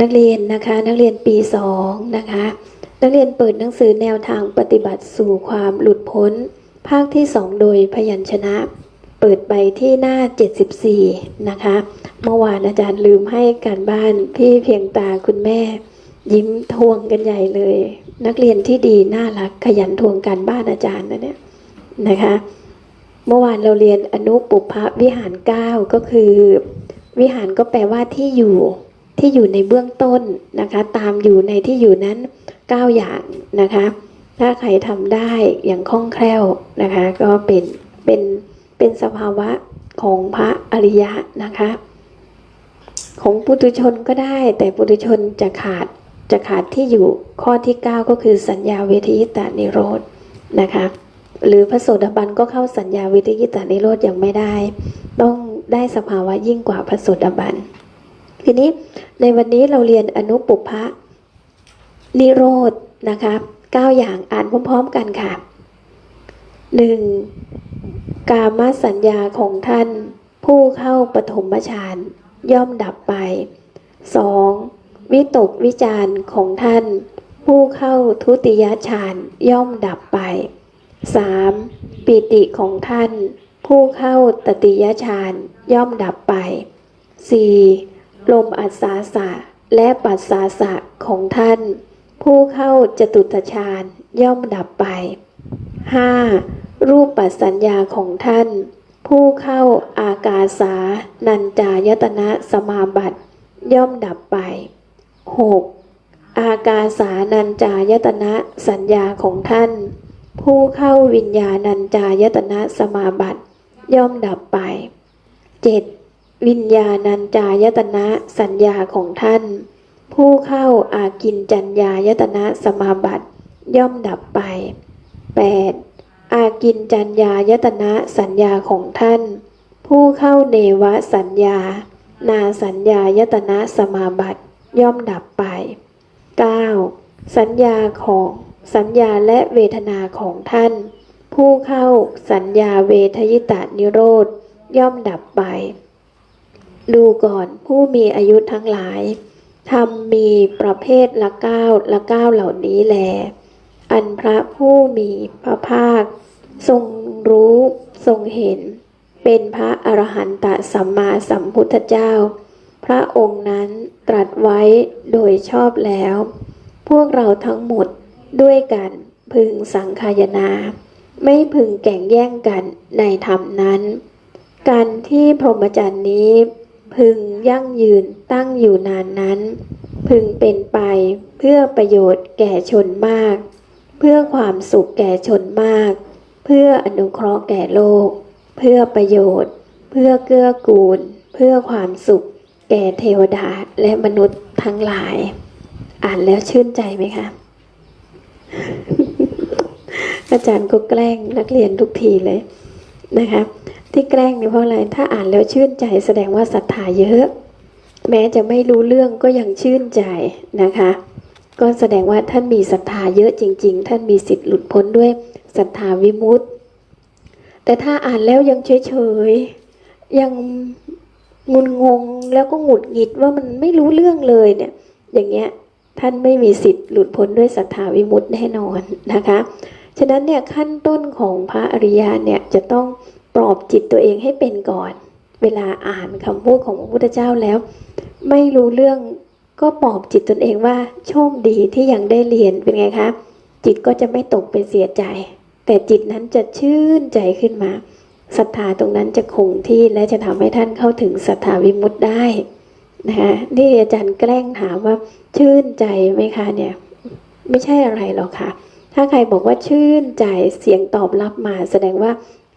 นักเรียนนะคะนักเรียนปีสองนะคะนักเรียนเปิดหนังสือแนวทางปฏิบัติสู่ความหลุดพ้น ภาคที่สองโดยพยัญชนะ เปิดไปที่หน้า 74 นะคะ เมื่อวานอาจารย์ลืมให้การบ้านพี่เพียงตาคุณแม่ ยิ้มทวงกันใหญ่เลย นักเรียนที่ดีน่ารักขยันทวงการบ้านอาจารย์นะเนี่ยนะคะ เมื่อวานเราเรียนอนุปุพพวิหาร 9 ก็คือ วิหารก็แปลว่าที่อยู่ ที่อยู่ในเบื้องต้นนะคะ ตามอยู่ในที่อยู่นั้น 9 อย่างนะคะ ถ้าใครทำได้อย่างคล่องแคล่วนะคะ ก็เป็นเป็นเป็นสภาวะของพระอริยะนะคะ ของปุถุชนก็ได้ แต่ปุถุชนจะขาดจะขาดที่อยู่ข้อที่ 9 ก็คือสัญญาเวทียิตานิโรธนะคะ หรือพระโสดาบันก็เข้าสัญญาเวิทยิตานิโรธยังไม่ได้ ต้องได้สภาวะยิ่งกว่าพระโสดาบัน ทีนี้ในวันนี้เราเรียนอนุปุพะนิโรธนะคะเก้าอย่างอ่านพร้อมๆกันค่ะหนึ่งกามสัญญาของท่านผู้เข้าปฐมฌานย่อมดับไปสองวิตกวิจารณ์ของท่าน ผู้เข้าทุติยฌานย่อมดับไป 3. ปิติของท่าน ผู้เข้าตติยฌานย่อมดับไป 4. ลมอัศาสะและปัสสาสะของท่าน ผู้เข้าจตุตฌานย่อมดับไป 5. รูปปัสสัญญาของท่าน ผู้เข้าอากาสา นัญจายตนะสมาบัติย่อมดับไป 6. อากาสานัญจายตนะสัญญาของท่าน ผู้เข้าวิญญาณัญจายตนะสมาบัติย่อมดับไป 7. วิญญาณัญจายตนะสัญญาของท่าน ผู้เข้าอากินจัญญายตนะสมาบัติย่อมดับไป 8. อากินจัญญายตนะสัญญาของท่าน ผู้เข้าเนวสัญญา นาสัญญายตนะสมาบัติย่อมดับไป 9. สัญญาของสัญญาและเวทนาของท่าน ผู้เข้าสัญญาเวทยิตานิโรธย่อมดับไป ดูก่อนผู้มีอายุทั้งหลายทำมีประเภทละเก้าละเก้าเหล่านี้แล อันพระผู้มีพระภาค ทรงรู้ทรงเห็น เป็นพระอรหันตสัมมาสัมพุทธเจ้า พระองค์นั้นตรัสไว้โดยชอบแล้ว พวกเราทั้งหมดด้วยกันพึงสังคายนา ไม่พึงแก่งแย่งกันในธรรมนั้น การที่พรหมจรรย์นี้ พึงยั่งยืนตั้งอยู่นานนั้น พึงเป็นไปเพื่อประโยชน์แก่ชนมาก เพื่อความสุขแก่ชนมาก เพื่ออนุเคราะห์แก่โลก เพื่อประโยชน์ เพื่อเกื้อกูล เพื่อความสุข แก่เทวดาและมนุษย์ทั้งหลาย อ่านแล้วชื่นใจไหมคะอาจารย์ก็แกล้งนักเรียนทุกทีเลยนะคะ ที่แกล้งเนี่ยเพราะอะไร ถ้าอ่านแล้วชื่นใจแสดงว่าศรัทธาเยอะ แม้จะไม่รู้เรื่องก็ยังชื่นใจนะคะ ก็แสดงว่าท่านมีศรัทธาเยอะจริง ๆ ท่านมีสิทธิ์หลุดพ้นด้วยศรัทธาวิมุตติ แต่ถ้าอ่านแล้วยังเฉยๆ ยังงุนงงแล้วก็หงุดหงิดว่ามันไม่รู้เรื่องเลยเนี่ย อย่างเงี้ยท่านไม่มีสิทธิ์หลุดพ้นด้วยศรัทธาวิมุตติแน่นอนนะคะ ฉะนั้นเนี่ยขั้นต้นของพระอริยะเนี่ยจะต้อง ปลอบจิตตัวเองให้เป็นก่อน เวลาอ่านคำพูดของพระพุทธเจ้าแล้ว ไม่รู้เรื่องก็ปลอบจิตตนเองว่าโชคดีที่ยังได้เรียนเป็นไงคะจิตก็จะไม่ตกไปเสียใจ แต่จิตนั้นจะชื่นใจขึ้นมาศรัทธาตรงนั้นจะคงที่และจะทำให้ท่านเข้าถึงศรัทธาวิมุตติได้นะคะนี่อาจารย์แกล้งถามว่า ชื่นใจไหมคะเนี่ย ไม่ใช่อะไรหรอกค่ะ ถ้าใครบอกว่าชื่นใจเสียงตอบรับมา แสดงว่า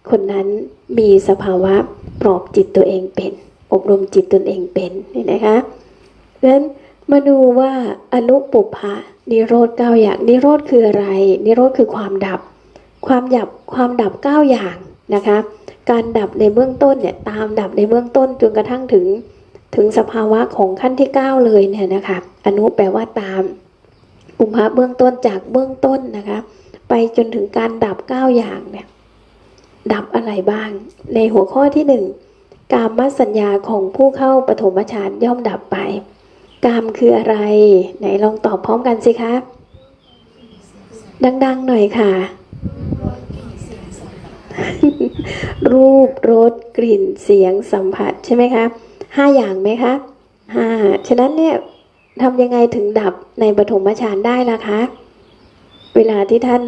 คนนั้นมีสภาวะปลอบจิตตัวเองเป็น อบรมจิตตนเองเป็นนี่นะคะดังนั้นมาดูว่าอนุปุพะนิโรธเก้าอย่างนิโรธคืออะไร นิโรธคือความดับ ความดับความดับเก้าอย่างนะคะการดับในเบื้องต้นเนี่ยตามดับในเบื้องต้นจนกระทั่งถึงถึงสภาวะของขั้นที่ 9 เลยเนี่ยนะคะอนุแปลว่าตามอุปะเบื้องต้นจากเบื้องต้นนะคะไปจนถึงการดับ 9 อย่างเนี่ย ดับอะไรบ้าง ในหัวข้อที่หนึ่งกามสัญญาของผู้เข้าปฐมฌานย่อมดับไป กามคืออะไร ไหนลองตอบพร้อมกันสิคะ ดัง ๆ หน่อยค่ะ รูปรสกลิ่นเสียงสัมผัสใช่ไหมคะห้าอย่างไหมคะห้าฉะนั้นเนี่ยทำยังไงถึงดับในปฐมฌานได้ล่ะคะ เวลาที่ท่าน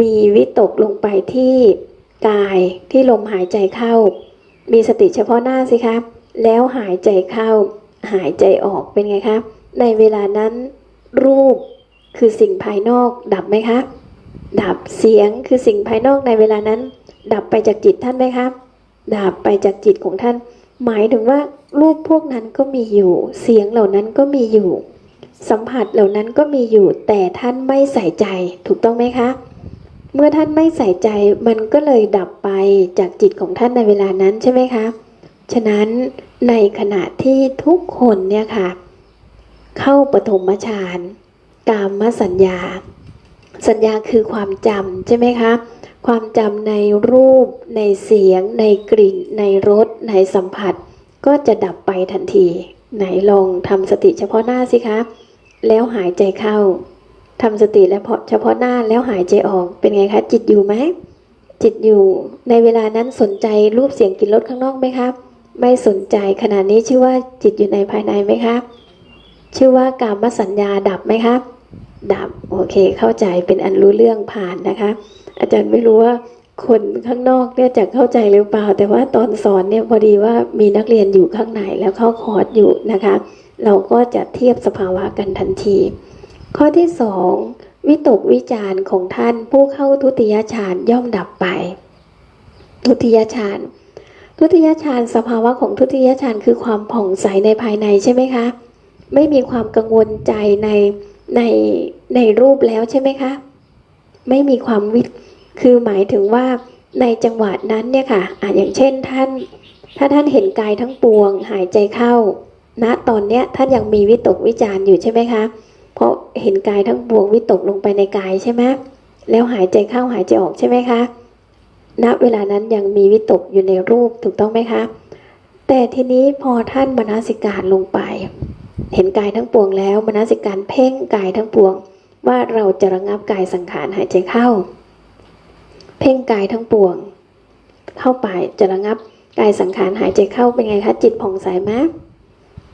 มีวิตกลงไปที่ กายที่ลมหายใจเข้า มีสติเฉพาะหน้าสิคะแล้วหายใจเข้า หายใจออกเป็นไงคะในเวลานั้น รูปคือสิ่งภายนอกดับไหมคะดับเสียงคือสิ่งภายนอกในเวลานั้น ดับไปจากจิตท่านไหมคะดับไปจากจิตของท่าน หมายถึงว่ารูปพวกนั้นก็มีอยู่ เสียงเหล่านั้นก็มีอยู่ สัมผัสเหล่านั้นก็มีอยู่ แต่ท่านไม่ใส่ใจถูกต้องไหมคะ เมื่อท่านไม่ใส่ใจมันก็เลยดับไปจากจิตของท่านในเวลานั้นใช่ไหมคะฉะนั้นในขณะที่ทุกคนเนี่ยค่ะ เข้าปฐมฌานกามสัญญา สัญญาคือความจำใช่ไหมคะความจำในรูป ในเสียง ในกลิ่น ในรส ในสัมผัส ก็จะดับไปทันที ไหนลองทำสติเฉพาะหน้าสิคะ แล้วหายใจเข้า ทำสติแล้วพอเฉพาะหน้าแล้วหายใจออกเป็นไงคะจิตอยู่ไหมจิตอยู่ในเวลานั้นสนใจรูปเสียงกลิ่นรสข้างนอกไหมครับ ไม่สนใจขณะนี้ชื่อว่าจิตอยู่ในภายในไหมครับชื่อว่ากามสัญญาดับไหมครับ ดับโอเค เข้าใจเป็นอันรู้เรื่องผ่านนะคะ อาจารย์ไม่รู้ว่าคนข้างนอกเนี่ยจะเข้าใจหรือเปล่า แต่ว่าตอนสอนเนี่ยพอดีว่ามีนักเรียนอยู่ข้างในแล้วเข้าคอร์สอยู่นะคะ เราก็จะเทียบสภาวะกันทันที ข้อที่สองวิตกวิจารณ์ของท่านผู้เข้าทุติยฌานย่อมดับไป ทุติยฌานทุติยฌานสภาวะของทุติยฌานคือความผ่องใสในภายในใช่ไหมคะ ไม่มีความกังวลใจในในในรูปแล้วใช่ไหมคะ ไม่มีความวิตคือหมายถึงว่าในจังหวะนั้นเนี่ยค่ะอะอย่างเช่นท่าน ถ้าท่านเห็นกายทั้งปวงหายใจเข้าณตอนเนี้ยท่านยังมีวิตกวิจารณ์อยู่ใช่ไหมคะ เพราะเห็นกายทั้งปวงวิตกลงไปในกายใช่ไหมแล้วหายใจเข้าหายใจออกใช่ไหมคะณเวลานั้นยังมีวิตกอยู่ในรูปถูกต้องไหมคะ แต่ทีนี้พอท่านมนสิการลงไป เห็นกายทั้งปวงแล้วมนสิการเพ่งกายทั้งปวง ว่าเราจะระงับกายสังขารหายใจเข้า เพ่งกายทั้งปวง เข้าไปจะระงับกายสังขารหายใจเข้าเป็นไงคะจิตผ่องใสไหม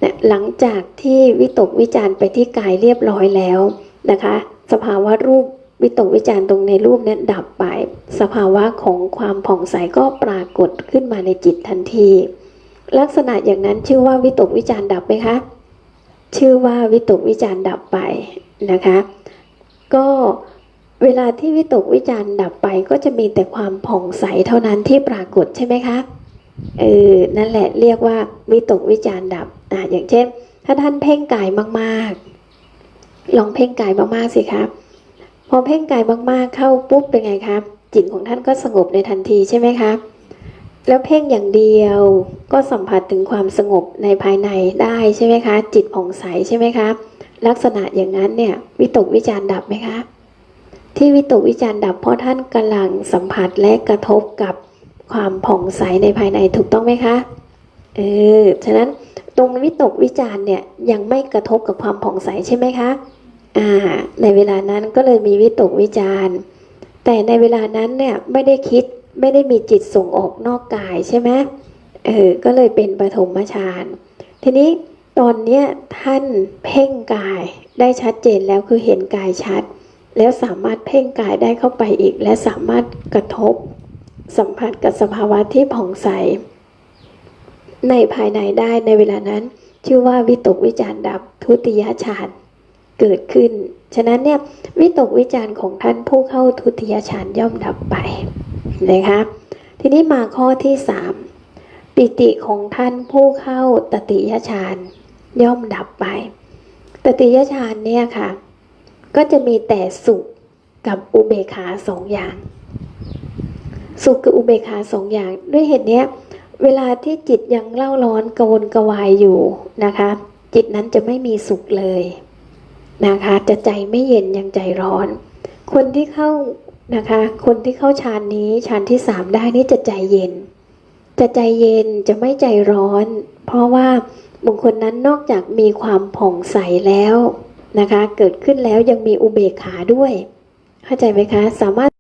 นี่หลังจากที่วิตกวิจารณ์ไปที่กายเรียบร้อยแล้วนะคะ สภาวะรูปวิตกวิจารณ์ตรงในรูปเนี่ยดับไป สภาวะของความผ่องใสก็ปรากฏขึ้นมาในจิตทันที ลักษณะอย่างนั้นชื่อว่าวิตกวิจารณ์ดับไหมคะชื่อว่าวิตกวิจารณ์ดับไปนะคะ ก็เวลาที่วิตกวิจารณ์ดับไปก็จะมีแต่ความผ่องใสเท่านั้นที่ปรากฏใช่ไหมคะเออนั่นแหละเรียกว่าวิตกวิจารณ์ดับ อ่าอย่างเช่น ถ้าท่านเพ่งกายมากๆ ลองเพ่งกายมากๆสิครับ พอเพ่งกายมากๆเข้าปุ๊บเป็นไงครับ จิตของท่านก็สงบในทันทีใช่ไหมครับ แล้วเพ่งอย่างเดียวก็สัมผัสถึงความสงบในภายในได้ใช่ไหมคะ จิตผ่องใสใช่ไหมคะลักษณะอย่างนั้นเนี่ยวิตกวิจารดับไหมคะที่วิตกวิจารณ์ดับเพราะท่านกำลังสัมผัสและกระทบกับความผ่องใสในภายในถูกต้องไหมคะ เออฉะนั้นตรงวิตกวิจาร์เนี่ยยังไม่กระทบกับความผ่องใสใช่ไหมคะอ่าในเวลานั้นก็เลยมีวิตกวิจาร์แต่ในเวลานั้นเนี่ยไม่ได้คิดไม่ได้มีจิตส่งออกนอกกายใช่ไหมเออก็เลยเป็นปฐมฌานทีนี้ตอนเนี้ยท่านเพ่งกายได้ชัดเจนแล้วคือเห็นกายชัด แล้วสามารถเพ่งกายได้เข้าไปอีก และสามารถกระทบ สัมผัสกับสภาวะที่ผ่องใส ในภายในได้ในเวลานั้น ชื่อว่าวิตกวิจารดับทุติยฌานเกิดขึ้น ฉะนั้นเนี่ยวิตกวิจารของท่านผู้เข้าทุติยฌานย่อมดับไปนะคะทีนี้มาข้อที่สามปิติของท่านผู้เข้าตติยฌานย่อมดับไป ตติยฌานเนี่ยค่ะ ก็จะมีแต่สุขกับอุเบกขาสองอย่าง สุขกับอุเบกขาสองอย่าง ด้วยเหตุเนี้ย เวลาที่จิตยังเล่าร้อนกวนกวายอยู่นะคะ จิตนั้นจะไม่มีสุขเลยนะคะ จะใจไม่เย็นยังใจร้อน คนที่เข้านะคะ คนที่เข้าฌานนี้ฌานที่สามได้นี่จะใจเย็น จะใจเย็นจะไม่ใจร้อน เพราะว่าบุคคลนั้นนอกจากมีความผ่องใสแล้วนะคะ เกิดขึ้นแล้วยังมีอุเบกขาด้วย เข้าใจไหมคะ สามารถ